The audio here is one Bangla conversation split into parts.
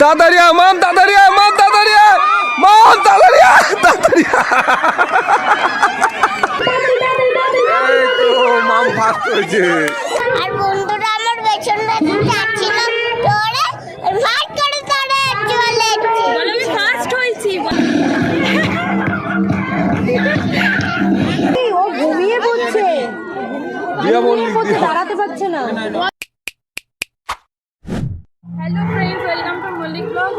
তাড়াতাড়ি মান তাড়াতাড়ি মান তাড়াতাড়ি মান তাড়াতাড়ি তাড়াতাড়ি মাম ফাস্ট হয়েছে ব্লগ।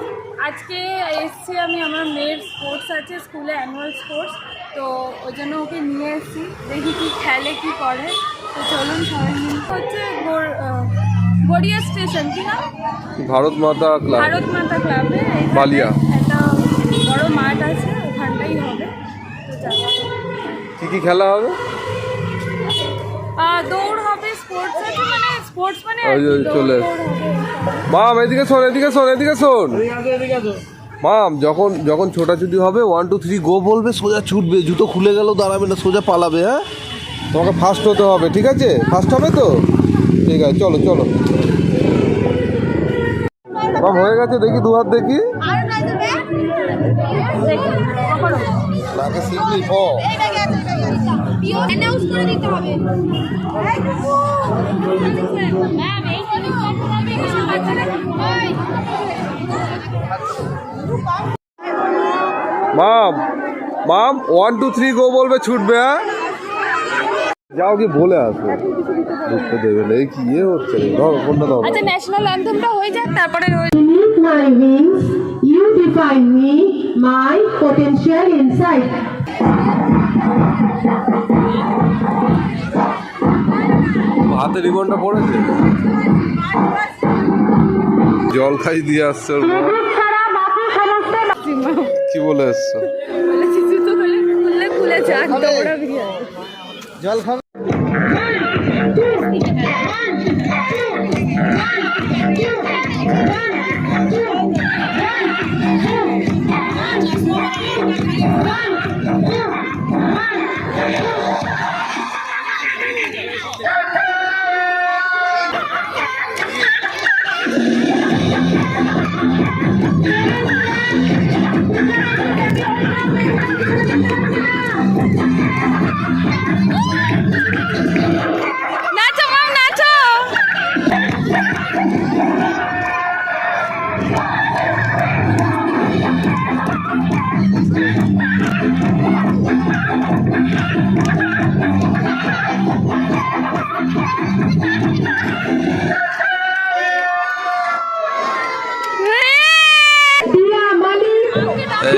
আজকে এসছি আমি আমার মেয়ের স্পোর্টস আছে স্কুলে অ্যানুয়াল স্পোর্টস তো ওই জন্য ওকে নিয়ে এসেছি। দেখি কি খেলে কি করে। তো চলুন সবাই মিলে। হচ্ছে গড়িয়া স্টেশন কি না ভারত মাতা ক্লাব ভারত মাতা ক্লাবে বালিয়া। একটা বড় মাঠ আছে ওখানটাই হবে। তো কি কি খেলা হবে? দৌড় হবে স্পোর্টস আছে। চলে। মাম এদিকে শোন এদিকে শোন এদিকে শোন। মাম যখন যখন ছোটাছুটি হবে ওয়ান টু থ্রি গো বলবে সোজা ছুটবে জুতো খুলে গেলেও দাঁড়াবে না সোজা পালাবে হ্যাঁ? তোমাকে ফার্স্ট হতে হবে ঠিক আছে? ফার্স্ট হবে তো? ঠিক আছে চলো চলো। মাম হয়ে গেছে দেখি দু হাত দেখি। আর নাই দেবে দেখি, কখনো। নাকে অ্যানাউন্স করে দিতে হবে। ম্যাম, এই ma'am ma'am one two three go বলবে ছুটবে হ্যাঁ? যাও কি বলে আসবে ঢুকতে দেবে না। কি ইয়ে হচ্ছে? ধরো ফোনটা আচ্ছা ন্যাশনাল অ্যান্থেমটা হয়ে যাক তারপরে my wings, you define me, my potential insight. হাতে রিবনটা পড়েছে? জল খাই দিয়ে আসছে কি বলে আসছো জল খাবে?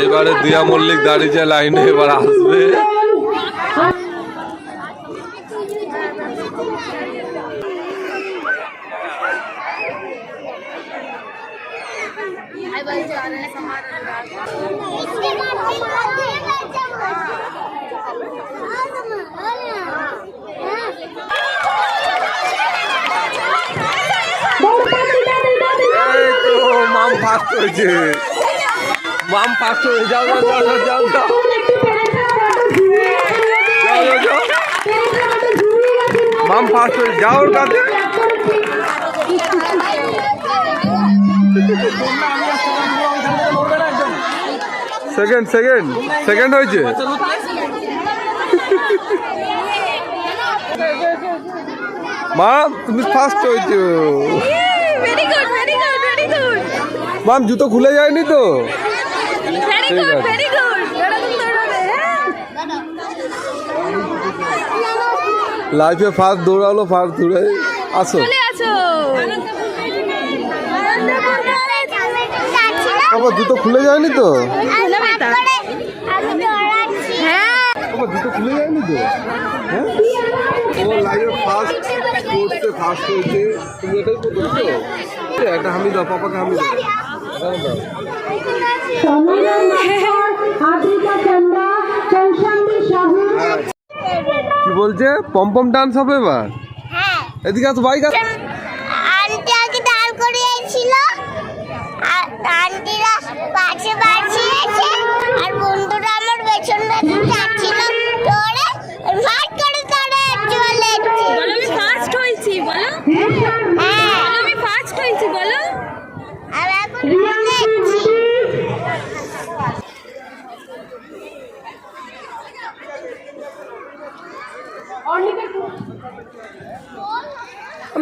এবারে দিয়া মল্লিক দাঁড়িয়ে লাইনে এবার আসবে। মাম ফার্স্ট হয়েছে মাম ফার্স্ট হয়েছে যাও যাও যাও যাও যাও। যাও মাম ফার্স্ট হয়েছে যাও ওর কাছে। সেকেন্ড সেকেন্ড সেকেন্ড হয়েছে। মাম তুমি ফার্স্ট হয়েছো। মাম জুতো খুলে যায়নি তো? ঠিক আছে। লাইফে ফার্স্ট দৌড়ালো ফার্স্ট দৌড়ে আসো। বাবা জুতো খুলে যায়নি তো? হ্যাঁ। বাবা জুতো খুলে যায়নি তো? হ্যাঁ? ও লাইফে ফার্স্ট স্পোর্টসে ফার্স্ট হয়েছে। তুমি এটাই প্রথম তো? একটা হামি দাও পাপাকে হামি দাও কি বলছে? পম্পম ডান্স হবে এবার? হ্যাঁ। এদিকে আসো বাইক আছে আন্টি আগে দাঁড় করিয়েছিল। আর আন্টিরা পাশে বাঁচিয়েছে আর বন্ধুরা আমার পেছন পেছন যাচ্ছিল। দৌড়ে ভাগ করে দৌড়ে চলে এসেছে বলো আমি ফার্স্ট হয়েছি বলো হ্যাঁ বলো আমি ফার্স্ট হয়েছি বলো আর এখন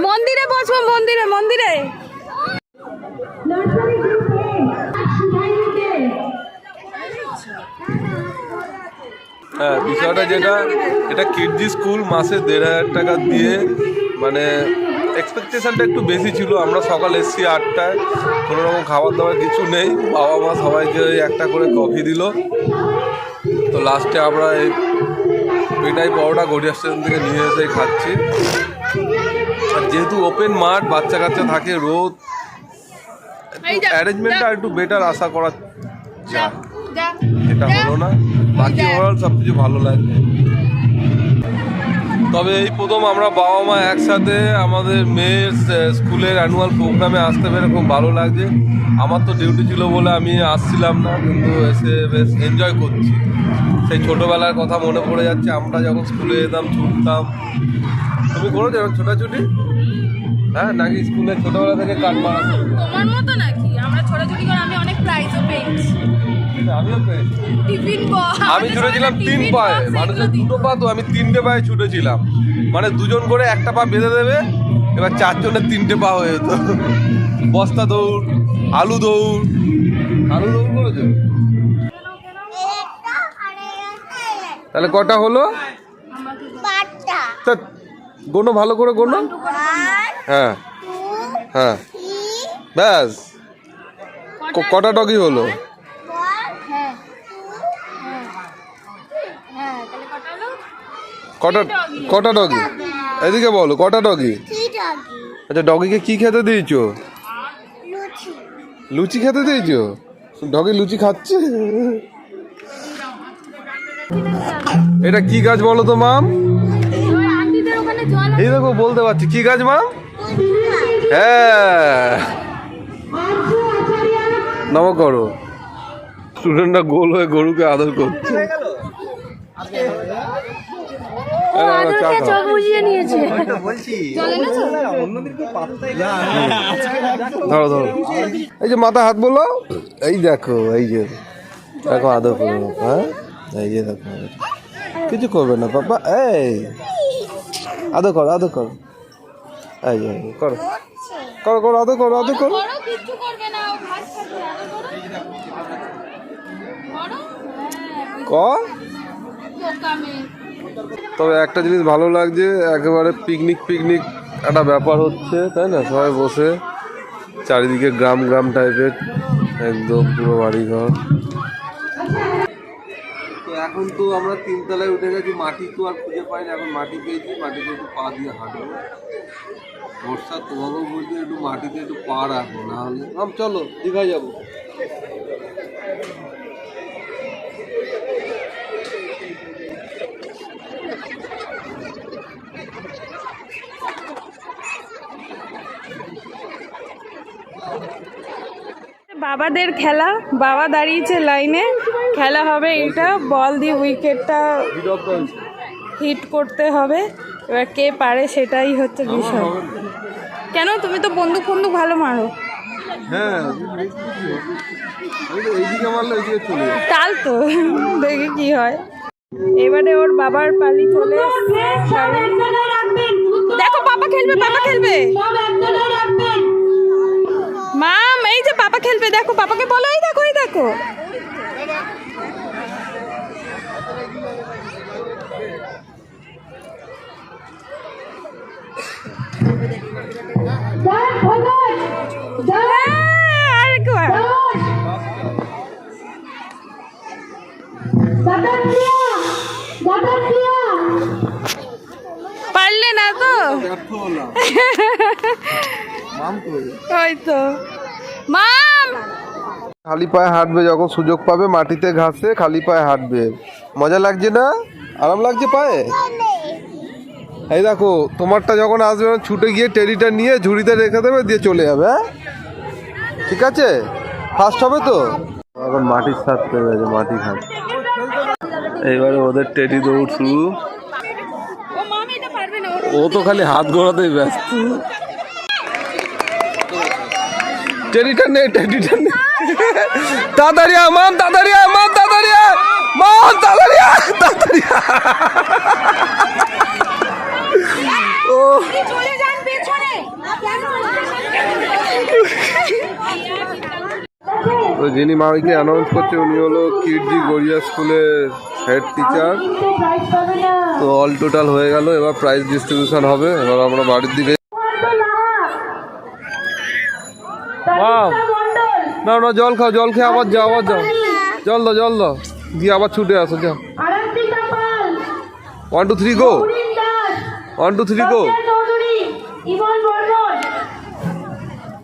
মন্দিরে বসবো মন্দিরে মন্দিরে Nursery group A, Shubhayu K. হ্যাঁ বিষয়টা যেটা এটা কিডজি স্কুল মাসে দেড় হাজার টাকা দিয়ে মানে এক্সপেকটেশনটা একটু বেশি ছিল। আমরা সকাল এসছি আটটায় কোনো রকম খাবার দাবার কিছু নেই। বাবা মা সবাইকে ওই একটা করে কফি দিল। তো লাস্টে আমরা এই পেটাই পাওয়াটা গড়িয়া স্টেশন থেকে নিয়ে এসে খাচ্ছি। আর যেহেতু ওপেন মাঠ বাচ্চা কাচ্চা থাকে রোদ অ্যারেঞ্জমেন্টটা একটু বেটার আশা করা যায়। এটা হলো না। বাকি ওভারঅল সব কিছু ভালো লাগছে তবে এই প্রথম আমরা বাবা মা একসাথে আমাদের মেয়ের স্কুলের অ্যানুয়াল প্রোগ্রামে আসতে পেরে খুব ভালো লাগছে। আমার তো ডিউটি ছিল বলে আমি আসছিলাম না কিন্তু এসে বেশ এনজয় করছি। সেই ছোটোবেলার কথা মনে পড়ে যাচ্ছে আমরা যখন স্কুলে যেতাম ছুটতাম। তুমি করেছ এরকম ছোটাছুটি? হ্যাঁ নাকি স্কুলে ছোটোবেলা থেকে কাট মারা তোমার মতো নাকি? আমরা ছোটাছুটি করে আমি অনেক প্রাইজও পেয়েছি। আমিও পেয়েছি। টিফিন আমি ছুটেছিলাম তিন পায়ে মানুষের দুটো পা তো আমি তিনটে পায়ে ছুটেছিলাম। মানে দুজন করে একটা পা বেঁধে দেবে এবার চারজনের তিনটে পা হয়ে যেত। বস্তা দৌড় আলু দৌড়। আলু দৌড় করেছ? একটা আর একটা তাহলে কটা হলো? তা গোনো ভালো করে গোনো। হ্যাঁ। হ্যাঁ। ব্যাস। কটা ডগি হলো? হ্যাঁ। হ্যাঁ তাহলে কটা কটা কটা ডগি এদিকে বলো কটা ডগি আচ্ছা ডগিকে কি খেতে দিয়েছ? লুচি। লুচি খেতে দিয়েছ? ডগি লুচি খাচ্ছে? এটা কি গাছ বলো তো মাম এই দেখো বলতে পারছি। কি গাছ মাম হ্যাঁ। নম করো। স্টুডেন্টরা গোল হয়ে গরুকে আদর করছে। নিয়েছে। ধরো ধরো। এই যে মাথা হাত বলো। এই দেখো এই যে। দেখো আদর করো। হ্যাঁ? এই যে দেখো। কিছু করবে না পাপা। এই। আদর করো আদর করো। এই করো। করো করো করো করো। তবে একটা জিনিস ভালো লাগছে একেবারে পিকনিক পিকনিক একটা ব্যাপার হচ্ছে তাই না? সবাই বসে চারিদিকে গ্রাম গ্রাম টাইপের একদম পুরো বাড়িঘর। এখন তো আমরা তিনতলায় উঠে গেছি, মাটি তো আর খুঁজে পাই না এখন মাটি পেয়েছি, মাটিতে একটু পা দিয়ে হাঁটবো। বর্ষা তোমাকেও বলছি একটু মাটিতে একটু পা রাখব না হলে চলো, দীঘায় যাব। বাবাদের খেলা। বাবা দাঁড়িয়েছে লাইনে। খেলা হবে এটা বল দিয়ে উইকেটটা হিট করতে হবে। এবার কে পারে সেটাই হচ্ছে বিষয়। কেন? তুমি তো বন্দুক ফন্দুক ভালো মারো। হ্যাঁ আমি তো দেখি কি হয়। এবারে ওর বাবার পালি চলে। দেখো পাপা খেলবে পাপা খেলবে মাম এই যে পাপা খেলবে দেখো পাপাকে বলো এই দেখো এই দেখো Dad, focus! Dad, হ্যাঁ, আরেকবার Gatotria! Gatotria! পারলে না তো? মাম ওই তো। মাম খালি পায়ে হাঁটবে যখন সুযোগ পাবে মাটিতে ঘাসে খালি পায়ে হাঁটবে। মজা লাগছে না? আরাম লাগছে পায়ে? এই দেখো তোমারটা যখন আসবে ছুটে গিয়ে টেরিটা নিয়ে ঝুড়িতে রেখে দেবে দিয়ে চলে যাবে হ্যাঁ? ঠিক আছে? ফার্স্ট হবে তো? এখন মাটির সাথ করে গেছে মাটি খাচ্ছে এইবারে ওদের টেডি দৌড় শুরু। ও তো খালি হাত ঘোরাতেই ব্যস্ত। টেডিটা নে টেডিটা নে। তাড়াতাড়ি মাম তাড়াতাড়ি মাম তাড়াতাড়ি আয়, তাড়াতাড়ি তাড়াতাড়ি ও চলে যান পেছনে তো যিনি মাকে অ্যানাউন্স করছে উনি হলো কিডজি গড়িয়া স্কুলের হেড টিচার তো অল টোটাল হয়ে গেল এবার প্রাইজ ডিস্ট্রিবিউশন হবে। এবার আমরা বাড়ির দিকে না না, জল খাও, জল খেয়ে আবার যাও আবার যাও। জল দাও জল দাও। গিয়ে আবার ছুটে আসো, যাও। One two three go one two three go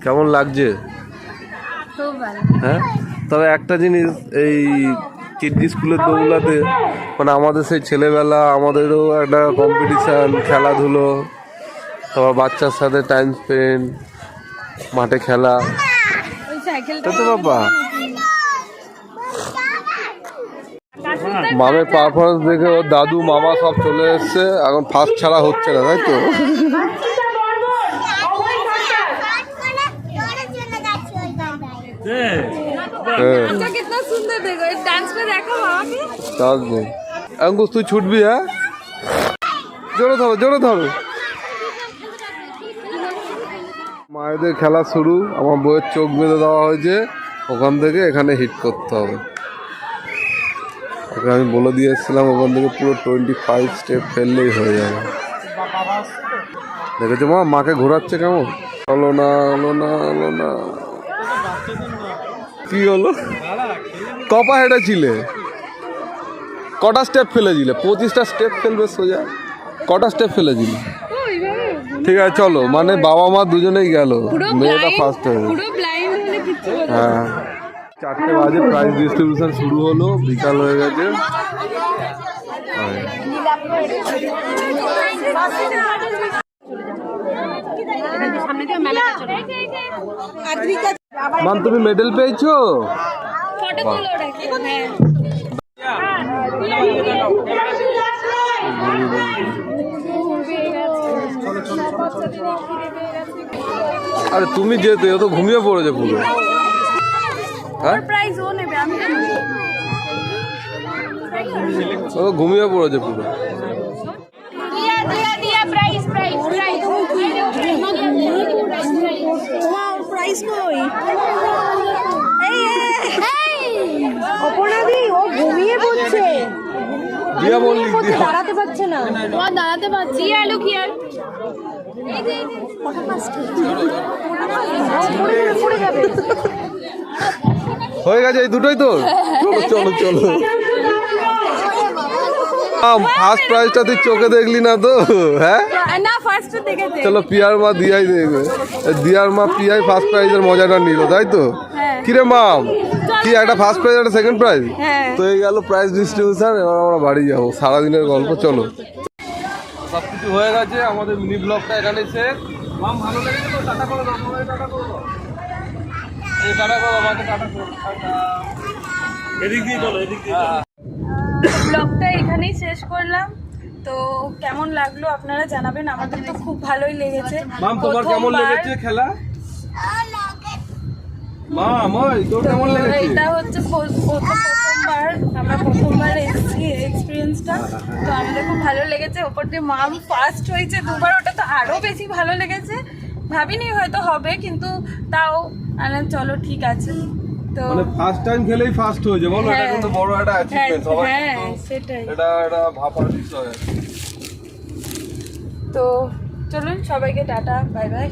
কেমন লাগছে? হ্যাঁ? তবে একটা জিনিস, এই কিডজি স্কুলের দৌলাতে মানে আমাদের সেই ছেলেবেলা, আমাদেরও একটা কম্পিটিশান খেলাধুলো, তারপর বাচ্চার সাথে টাইম স্পেন্ড মাঠে খেলা। মামের পারফরমেন্স দেখে ওর দাদু মামা সব চলে এসছে। এখন ফার্স্ট ছাড়া হচ্ছে না তাই তো? হ্যাঁ। চান্স নেই। তুই ছুটবি হ্যাঁ? জোরে ধরো জোরে ধরো। মায়েদের খেলা শুরু, আমার বইয়ের চোখ বেঁধে দেওয়া হয়েছে, ওখান থেকে এখানে হিট করতে হবে। ওকে আমি বলে দিয়ে এসেছিলাম, ওখান থেকে পুরো টোয়েন্টি ফাইভ স্টেপ ফেললেই হয়ে যাবে। দেখেছ মা, মাকে ঘোরাচ্ছে কেমন? হলো না হলো না হলো না। কি হলো? কপা হেঁটেছিলে? কটা স্টেপ ফেলেছিলে? পঁচিশটা স্টেপ ফেলবে সোজা? কটা স্টেপ ফেলেছিলে? ঠিক আছে চলো মানে বাবা মা দুজনেই গেল। মেয়েটা ফার্স্ট হয়ে বলতে হ্যাঁ। চারটে বাজে প্রাইজ ডিস্ট্রিবিউশন শুরু হলো বিকাল হয়ে গেছে। মান তুমি মেডেল পেয়েছ? ফটো আরে তুমি যেতে ও তো ঘুমিয়ে পড়েছে পুরো। হ্যাঁ? প্রাইজ ও নেবে আমি ও ঘুমিয়ে পড়েছে পুরো দিয়া দিয়া দিয়া প্রাইস প্রাইস প্রাইস প্রাইস কই অপরাধী ও ঘুমিয়ে পড়ছে দিয়া দিয়া দাঁড়াতে পারছে না। তোমার দাঁড়াতে পারছি। দিয়া লুক হিয়ার হয়ে গেছে এই দুটোই তো চলো চলো চলো। ফার্স্ট প্রাইজটা তুই চোখে দেখলি না তো? হ্যাঁ? না ফার্স্ট দেখেছে। চলো পিয়ার মা দিয়াই দেখবে। দিয়ার মা পিয়াই ফার্স্ট প্রাইজের মজাটা নিল তাই তো। কিরে মাম? কি একটা ফার্স্ট প্রাইজ একটা সেকেন্ড প্রাইজ হ্যাঁ। তো এই গেল প্রাইজ ডিস্ট্রিবিউশন এবার আমরা বাড়ি যাব। সারাদিনের গল্প চলো। সব কিছু হয়ে গেছে আমাদের মিনি ব্লগটা এখানে শেষ। মাম ভালো লেগেছে তো? টাটা করে দাও সবাই টাটা করে দাও। এই টাটা করো আমাকে টাটা করো টাটা। ব্লগটা এখানেই শেষ করলাম। তো কেমন লাগল আপনারা জানাবেন? আমাদের তো খুব ভালোই লেগেছে। মাম তোমার কেমন লেগেছে খেলা? তোর কেমন লেগেছে? এটা হচ্ছে প্রথম- প্রথমবার আমরা প্রথমবার এসেছি এক্সপিরিয়েন্সটা তো আমাদের খুব ভালো লেগেছে ওপর দিয়ে মাম ফার্স্ট হয়েছে দুবার ওটা তো আরও বেশি ভালো লেগেছে। ভাবিনি হয়তো হবে কিন্তু তাও চলো ঠিক আছে। তো মানে ফার্স্ট টাইম খেলেই ফার্স্ট হয়েছে বলো এটা হ্যাঁ। কিন্তু বড় একটা হ্যাঁ অ্যাচিভমেন্ট সবাই হ্যাঁ সেটাই। এটা একটা ভাবার বিষয় তো চলুন সবাইকে টাটা বাই বাই।